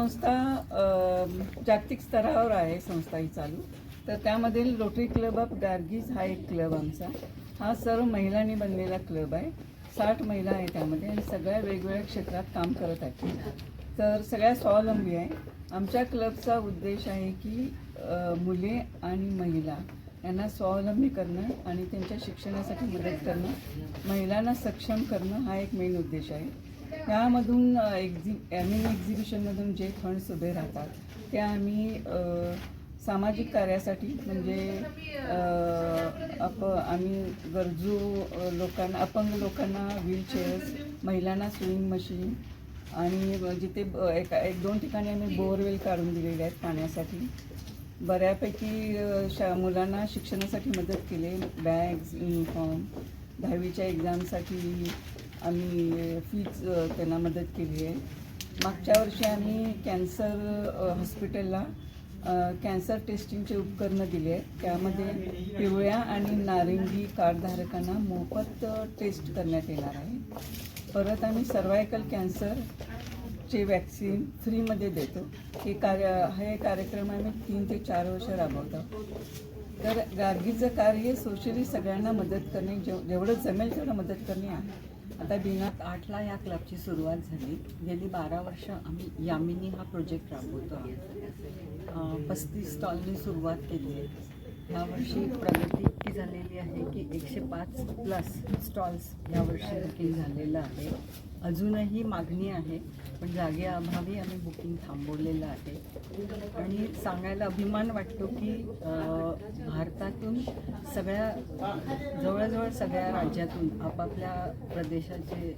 संस्था जागतिक स्तरावर आहे संस्था ही चालू. तर त्यामधील रोटरी क्लब ऑफ गार्गीज हा एक क्लब आमचा. हा सर्व महिलांनी बनलेला क्लब आहे. साठ महिला आहे त्यामध्ये आणि सगळ्या वेगवेगळ्या क्षेत्रात काम करत आहेत. तर सगळ्या स्वावलंबी आहे. आमच्या क्लबचा उद्देश आहे की मुले आणि महिला यांना स्वावलंबी करणं आणि त्यांच्या शिक्षणासाठी मदत करणं महिलांना सक्षम करणं हा एक मेन उद्देश आहे. त्यामधून एक्झि ॲमिन एक्झिबिशनमधून जे फंड्स उभे राहतात ते आम्ही सामाजिक कार्यासाठी म्हणजे अप आम्ही गरजू लोकांना अपंग लोकांना व्हीलचेअर्स महिलांना स्विमिंग मशीन आणि जिथे एक एक दोन ठिकाणी आम्ही बोअरवेल काढून दिलेले आहेत पाण्यासाठी. बऱ्यापैकी शा मुलांना शिक्षणासाठी मदत केली बॅग्स युनिफॉर्म दहावीच्या एक्झामसाठी आम्ही फीज त्यांना मदत केली आहे. मागच्या वर्षी आम्ही कॅन्सर हॉस्पिटलला कॅन्सर टेस्टिंगचे उपकरणं दिले आहेत. त्यामध्ये पिवळ्या आणि नारिंगी कार्डधारकांना मोफत टेस्ट करण्यात येणार आहे. परत आम्ही सर्वायकल कॅन्सरचे वॅक्सिन फ्रीमध्ये देतो. हे कार्य हे कार्यक्रम आम्ही तीन ते चार वर्ष राबवतो. तर गार्गीचं कार्य सोशली सगळ्यांना मदत करणे जेव जेवढं जमेल तेवढं मदत करणे आहे. आता बिना आठला या क्लबची सुरुवात झाली. गेली बारा वर्ष आम्ही यामिनी हा प्रोजेक्ट राबवतो आहोत. पस्तीस स्टॉलनी सुरुवात केली आहे. यावर्षी प्रगती इतकी झालेली आहे की एकशे पाच प्लस स्टॉल्स यावर्षी बुकिंग झालेलं आहे. अजूनही मागणी आहे पण जागेअभावी आम्ही बुकिंग थांबवलेलं आहे. आणि सांगायला अभिमान वाटतो की भारतातून सगळ्या जवळजवळ सगळ्या राज्यातून आपापल्या प्रदेशाचे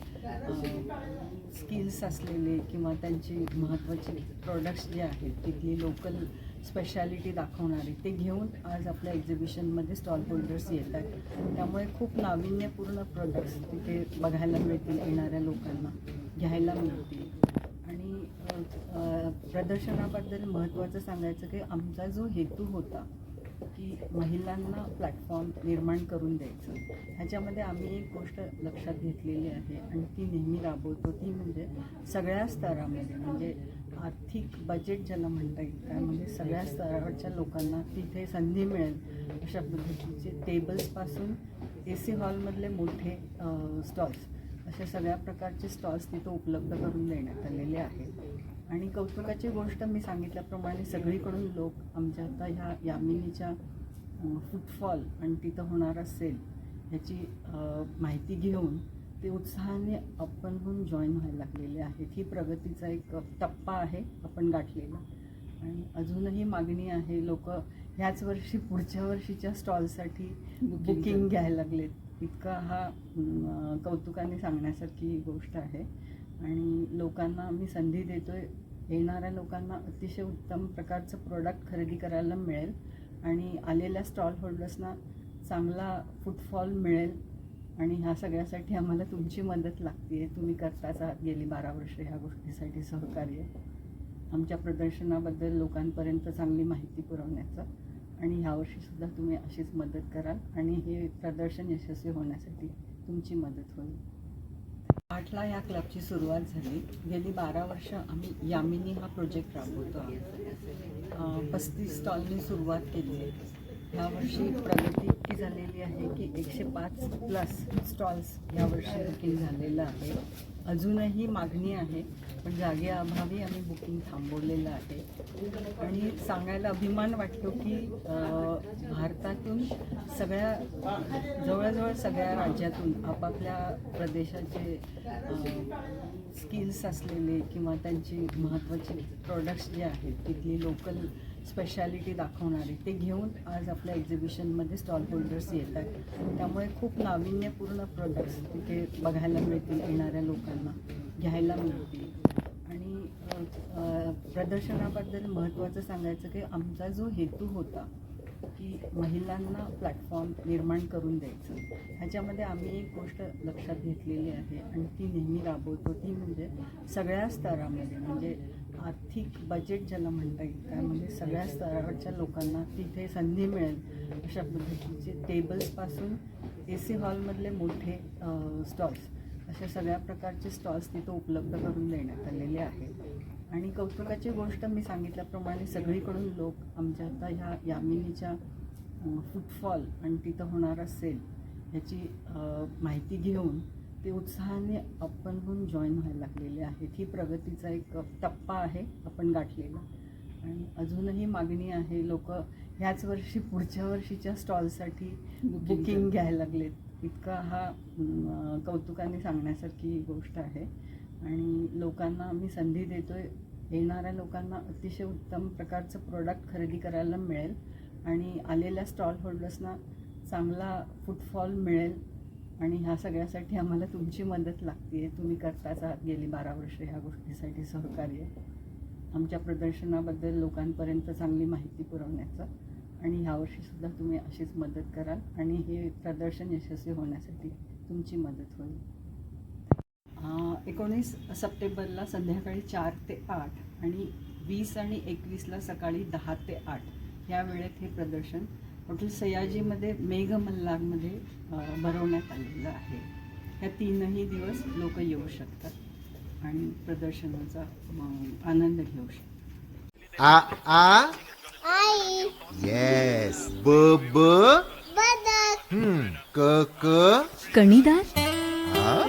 स्किल्स असलेले किंवा त्यांची महत्त्वाची प्रोडक्ट्स जे आहेत तिथली लोकल स्पेशालिटी दाखवणारे. ते घेऊन आज आपल्या एक्झिबिशनमध्ये स्टॉल होल्डर्स येत आहेत. त्यामुळे खूप नाविन्यपूर्ण प्रोडक्ट्स तिथे बघायला मिळतील येणाऱ्या लोकांना घ्यायला मिळतील. आणि प्रदर्शनाबद्दल महत्त्वाचं सांगायचं की आमचा जो हेतू होता की महिलांना प्लॅटफॉर्म निर्माण करून द्यायचं ह्याच्यामध्ये आम्ही एक गोष्ट लक्षात घेतलेली आहे आणि ती नेहमी राबवतो. ती म्हणजे सगळ्या स्तरामध्ये म्हणजे आर्थिक बजेट ज्याला म्हणता येईल त्यामध्ये सगळ्या स्तरावरच्या लोकांना तिथे संधी मिळेल अशा पद्धतीचे टेबल्सपासून ए सी हॉलमधले मोठे स्टॉल्स अशा सगळ्या प्रकारचे स्टॉल्स तिथं उपलब्ध करून देण्यात आलेले आहेत. आणि कौतुकाची गोष्ट मी सांगितल्याप्रमाणे सगळीकडून लोक आमच्या आता ह्या यामिनीच्या फुटफॉल आणि तिथं होणारा सेल ह्याची माहिती घेऊन ते उत्साहाने आपण पण जॉईन व्हायला लागलेले आहेत. ही प्रगतीचा एक टप्पा आहे आपण गाठलेला. आणि अजूनही मागणी आहे लोक ह्याच वर्षी पुढच्या वर्षीच्या स्टॉलसाठी बुकिंग घ्यायला लागलेत. इतका हा कौतुकाने सांगण्यासारखी गोष्ट आहे. आणि लोकांना आम्ही संधी देतोय. येणाऱ्या लोकांना अतिशय उत्तम प्रकारचं प्रोडक्ट खरेदी करायला मिळेल. आणि आलेल्या स्टॉल होल्डर्सना चांगला फुटफॉल मिळेल. आणि ह्या सगळ्यासाठी आम्हाला तुमची मदत लागते. आहे तुम्ही करताच आहात गेली बारा वर्ष ह्या गोष्टीसाठी सहकार्य. आमच्या प्रदर्शनाबद्दल लोकांपर्यंत चांगली माहिती पुरवण्याचं. आणि ह्यावर्षीसुद्धा तुम्ही अशीच मदत कराल आणि हे प्रदर्शन यशस्वी होण्यासाठी तुमची मदत होईल. आठला या क्लबची सुरुवात झाली. गेली बारा वर्ष आम्ही यामिनी हा प्रोजेक्ट राबवतो आहोत. पस्तीस स्टॉलनी सुरुवात केली आहे. यावर्षी प्रगती इतकी झालेली आहे की एकशे पाच प्लस स्टॉल्स यावर्षी बुकिंग झालेलं आहे. अजूनही मागणी आहे पण जागेअभावी आम्ही बुकिंग थांबवलेलं आहे. आणि सांगायला अभिमान वाटतो की भारतातून सगळ्या जवळजवळ सगळ्या राज्यातून आपापल्या प्रदेशाचे स्किल्स असलेले किंवा त्यांची महत्त्वाची प्रोडक्ट्स जे आहेत तिथली लोकल स्पेशालिटी दाखवणारे ते घेऊन आज आपल्या एक्झिबिशनमध्ये स्टॉल होल्डर्स येत आहेत. त्यामुळे खूप नाविन्यपूर्ण प्रोडक्ट्स तिथे बघायला मिळतील येणाऱ्या लोकांना घ्यायला मिळतील. आणि प्रदर्शनाबद्दल महत्त्वाचं सांगायचं की आमचा जो हेतू होता की महिलांना प्लॅटफॉर्म निर्माण करून द्यायचं. ह्याच्यामध्ये आम्ही एक गोष्ट लक्षात घेतलेली आहे आणि ती नेहमी राबवतो. ती म्हणजे सगळ्या स्तरामध्ये म्हणजे आर्थिक बजेट ज्याला म्हणता येईल त्यामध्ये सगळ्या स्तरावरच्या लोकांना तिथे संधी मिळेल अशा पद्धतीचे टेबल्सपासून ए सी हॉलमधले मोठे स्टॉल्स अशा सगळ्या प्रकारचे स्टॉल्स तिथं उपलब्ध करून देण्यात आलेले आहेत. आणि कौतुकाची गोष्ट मी सांगितल्याप्रमाणे सगळीकडून लोक आमच्या आता ह्या यामिनीच्या फुटफॉल आणि तिथं होणारा सेल ह्याची माहिती घेऊन ते उत्साहाने आपण होऊन जॉईन व्हायला लागलेले आहेत. ही प्रगतीचा एक टप्पा आहे आपण गाठलेला. आणि अजूनही मागणी आहे लोक ह्याच वर्षी पुढच्या वर्षीच्या स्टॉलसाठी बुकिंग घ्यायला लागलेत. इतका हा कौतुकाने सांगण्यासारखी गोष्ट आहे. आणि लोकांना आम्ही संधी देतो आहे येणाऱ्या लोकांना अतिशय उत्तम प्रकारचं प्रोडक्ट खरेदी करायला मिळेल. आणि आलेल्या स्टॉल होल्डर्सना चांगला फुटफॉल मिळेल. आणि ह्या सगळ्यासाठी आम्हाला तुमची मदत लागते आहे तुम्ही करताच आहात गेली बारा वर्ष ह्या गोष्टीसाठी सहकार्य. आमच्या प्रदर्शनाबद्दल लोकांपर्यंत चांगली माहिती पुरवण्याचं. आणि ह्यावर्षीसुद्धा तुम्ही अशीच मदत कराल. आणि हे प्रदर्शन यशस्वी होण्यासाठी तुमची मदत होईल. एकोणीस सप्टेंबरला संध्याकाळी चार ते आठ आणि वीस आणि एकवीसला सकाळी दहा ते आठ. ह्या वेळेत हे प्रदर्शन हॉटेल सयाजीमध्ये मेघमल्लारमध्ये अं, भरवण्यात आलेलं आहे. ह्या तीनही दिवस लोक येऊ शकतात आणि प्रदर्शनाचा आनंद घेऊ शकतात. आ आ? आई. येस ब ब? बदक. हम्म. क क? कणीदार? आ?